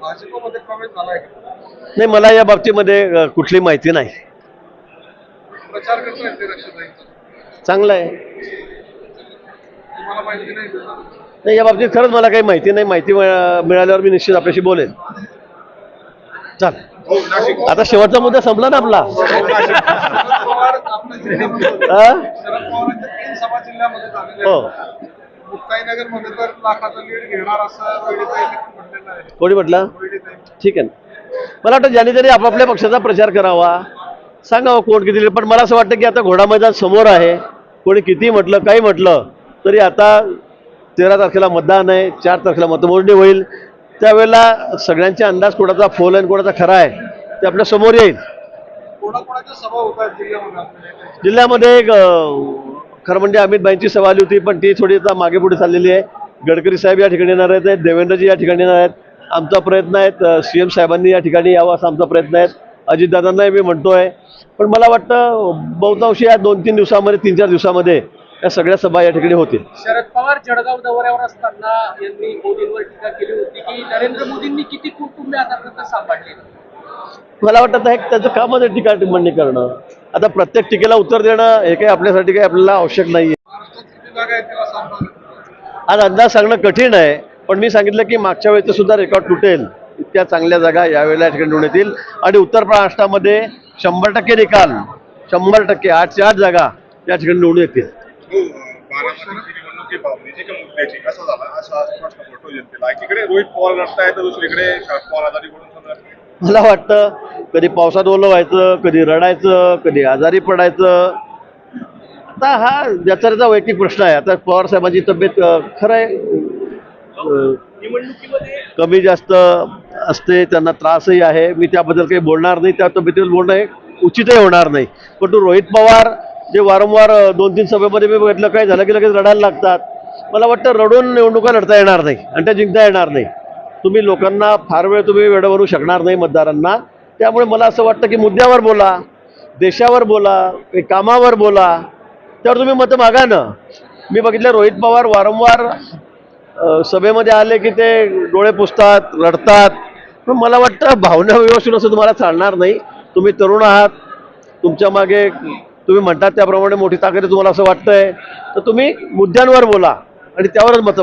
भाजपमध्ये प्रवेश झालाय का? नाही मला या बाबतीमध्ये कुठली माहिती नाही. प्रचार करतोय ते रक्षाताईंचा? चांगलं आहे. तुम्हाला माहिती नाही का? नाही या बाबतीत खरंच मला काही माहिती नाही. माहिती मिळा- मिळाल्यावर मी निश्चित आपल्याशी बोलेन. चाल. हो, नाशिक. आता शेवटचा मुद्दा संपला ना आपला? शरद पवार आपल्या जिल्ह्यामध्ये हा? शरद पवारांच्या तीन सभा जिल्ह्यामध्ये झालेल्या हो. आहेत मुक्ताईनगरमध्ये तर लाखाचा लीड घेणार असं म्हटलेलं आहे. कोणी म्हटलं? ठीक आहे. ना मला वाटतं ज्याने तरी आपापल्या पक्षाचा प्रचार करावा. सांगावं कोण किती लिहिलं. पण मला असं वाटतं की आता घोडा मैदान समोर आहे. कोणी किती म्हटलं काही म्हटलं तरी आता तेरा तारखेला मतदान आहे चार तारखेला मतमोजणी होईल. त्यावेळेला सगळ्यांचे अंदाज कोणाचा फोल आहे आणि कोणाचा खरा आहे ते आपल्यासमोर येईल. कोणाकोणाच्या सभा जिल्ह्यामध्ये एक अं, खरं म्हणजे अमितभाईंची सभा आली होती पण ती थोडी आता मागे पुढे चाललेली आहे. गडकरी साहेब या ठिकाणी येणार आहेत देवेंद्रजी या ठिकाणी येणार आहेत. आमचा प्रयत्न आहे सी एम साहेबांनी या ठिकाणी यावं असा आमचा प्रयत्न आहे. अजितदादांनाही मी म्हणतोय पण मला वाटतं बहुतांशी या दोन तीन दिवसामध्ये तीन चार दिवसामध्ये या सगळ्या सभा या ठिकाणी होतील. शरद पवार जळगाव दौऱ्यावर असताना यांनी मोदींवर टीका केली होती की नरेंद्र मोदींनी किती कुटुंबे आतापर्यंत सांभाळली? मला वाटतं हे त्याचं कामच आहे टीका टिप्पणी करणं. आता प्रत्येक टीकेला उत्तर देणं हे काही आपल्यासाठी काही आपल्याला आवश्यक नाही आज अंदाज सांगणं कठीण आहे पण मी सांगितलं की मागच्या वेळेचं सुद्धा रेकॉर्ड तुटेल. इतक्या चांगल्या जागा यावेळेला या ठिकाणी निवडून येतील. आणि उत्तर महाराष्ट्रामध्ये शंभर टक्के निकाल शंभर टक्के आठशे आठ जागा या ठिकाणी निवडून येतील. समजा मला वाटतं कधी पावसात ओलं व्हायचं कधी रडायचं कधी आजारी पडायचं. आता हा ज्याचा वैयक्तिक प्रश्न आहे आता पवार साहेबांची तब्येत खरं आहे कमी जास्त असते त्यांना त्रासही आहे. मी त्याबद्दल काही बोलणार नाही त्या तब्येतीवर बोलणं हे उचितही होणार नाही. परंतु रोहित पवार जे वारंवार दोन तीन सभेमध्ये मी बघितलं काय झालं की लगेच रडायला लागतात. मला वाटतं रडून निवडणुका लढता येणार नाही आणि त्या जिंकता येणार नाही. तुम्ही लोकांना फार वेळ तुम्ही वेळ भरू शकणार नाही मतदारांना. त्यामुळे मला असं वाटतं की मुद्द्यावर बोला देशावर बोला कामावर बोला त्यावर तुम्ही मतं मागा ना. मी बघितलं रोहित पवार वारंवार सभेमध्ये आले की ते डोळे पुसतात रडतात. पण मला वाटतं भावना व्यवस्थित असं तुम्हाला चालणार नाही. तुम्ही तरुण आहात. तुमच्या मागे तुम्ही म्हणतात त्याप्रमाणे मोठी ताकद तुम्हाला असं वाटतंय. तर तुम्ही मुद्द्यांवर बोला आणि त्यावरच मतं